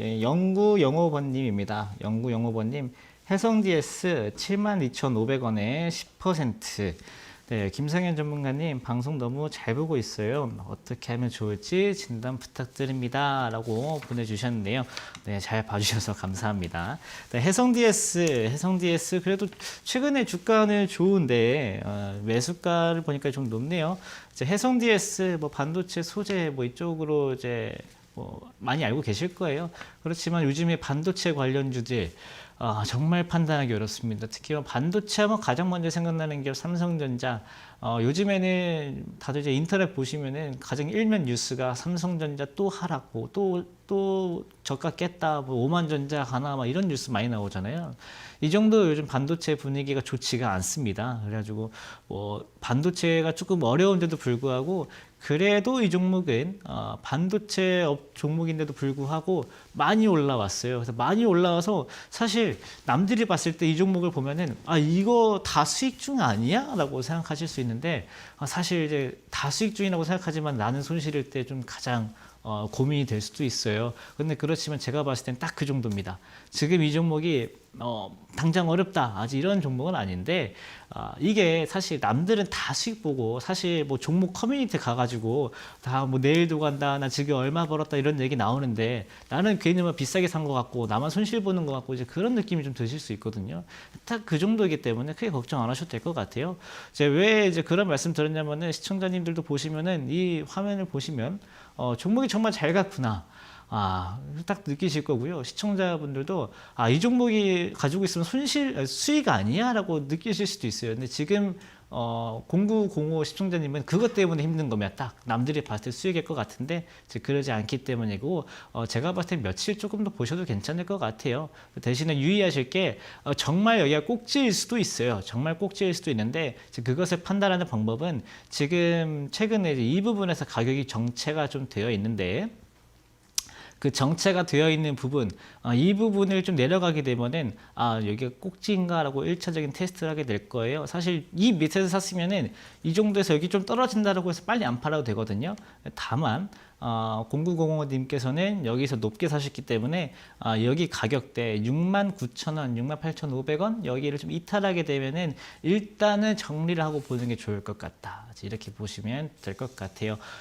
영구 영호번님입니다. 영구 영호번님 해성 DS 72,500원에 10%. 네, 김상현 전문가님 방송 너무 잘 보고 있어요. 어떻게 하면 좋을지 진단 부탁드립니다라고 보내주셨는데요. 네, 잘 봐주셔서 감사합니다. 네, 해성 DS, 해성 DS 그래도 최근에 주가는 좋은데 어, 매수가를 보니까 좀 높네요. 이제 해성 DS 뭐 반도체 소재 뭐 이쪽으로 이제 뭐 많이 알고 계실 거예요. 그렇지만 요즘에 반도체 관련주들 아, 정말 판단하기 어렵습니다. 특히 뭐 반도체 하면 가장 먼저 생각나는 게 삼성전자. 어, 요즘에는 다들 이제 인터넷 보시면은 가장 일면 뉴스가 삼성전자 또 하락, 뭐 또, 또 저가 깼다, 뭐 오만전자 가나, 막 이런 뉴스 많이 나오잖아요. 이 정도 요즘 반도체 분위기가 좋지가 않습니다. 그래가지고 뭐 반도체가 조금 어려운데도 불구하고 그래도 이 종목은 어, 반도체 업 종목인데도 불구하고 많이 올라왔어요. 그래서 많이 올라와서 사실 남들이 봤을 때 이 종목을 보면은 아 이거 다 수익 중 아니야?라고 생각하실 수 있는데 아, 사실 이제 다 수익 중이라고 생각하지만 나는 손실일 때 좀 가장 어, 고민이 될 수도 있어요. 근데 그렇지만 제가 봤을 땐 딱 그 정도입니다. 지금 이 종목이 어, 당장 어렵다. 아직 이런 종목은 아닌데 아, 이게 사실 남들은 다 수익 보고 사실 뭐 종목 커뮤니티 가가지고 다 뭐 내일도 간다. 나 지금 얼마 벌었다 이런 얘기 나오는데 나는 괜히 뭐 비싸게 산 것 같고 나만 손실 보는 것 같고 이제 그런 느낌이 좀 드실 수 있거든요. 딱 그 정도이기 때문에 크게 걱정 안 하셔도 될 것 같아요. 이제 왜 이제 그런 말씀 드렸냐면은 시청자님들도 보시면은 이 화면을 보시면 어, 종목이 정말 잘 갔구나. 아, 딱 느끼실 거고요. 시청자분들도 아, 이 종목이 가지고 있으면 손실, 아, 수익 아니야? 라고 느끼실 수도 있어요. 근데 지금 어, 0905 시청자님은 그것 때문에 힘든 거면 딱 남들이 봤을 때 수익일 것 같은데 그러지 않기 때문이고 어, 제가 봤을 때 며칠 조금 더 보셔도 괜찮을 것 같아요. 대신에 유의하실 게 어, 정말 여기가 꼭지일 수도 있어요. 정말 꼭지일 수도 있는데 그것을 판단하는 방법은 지금 최근에 이 부분에서 가격이 정체가 좀 되어 있는데 그 정체가 되어 있는 부분 아, 이 부분을 좀 내려가게 되면은 아 여기가 꼭지인가라고 일차적인 테스트를 하게 될 거예요. 사실 이 밑에서 샀으면은 이 정도에서 여기 좀 떨어진다라고 해서 빨리 안 팔아도 되거든요. 다만 어, 0905님께서는 여기서 높게 사셨기 때문에 아, 여기 가격대 69,000원, 68,500원 여기를 좀 이탈하게 되면은 일단은 정리를 하고 보는 게 좋을 것 같다. 이렇게 보시면 될 것 같아요.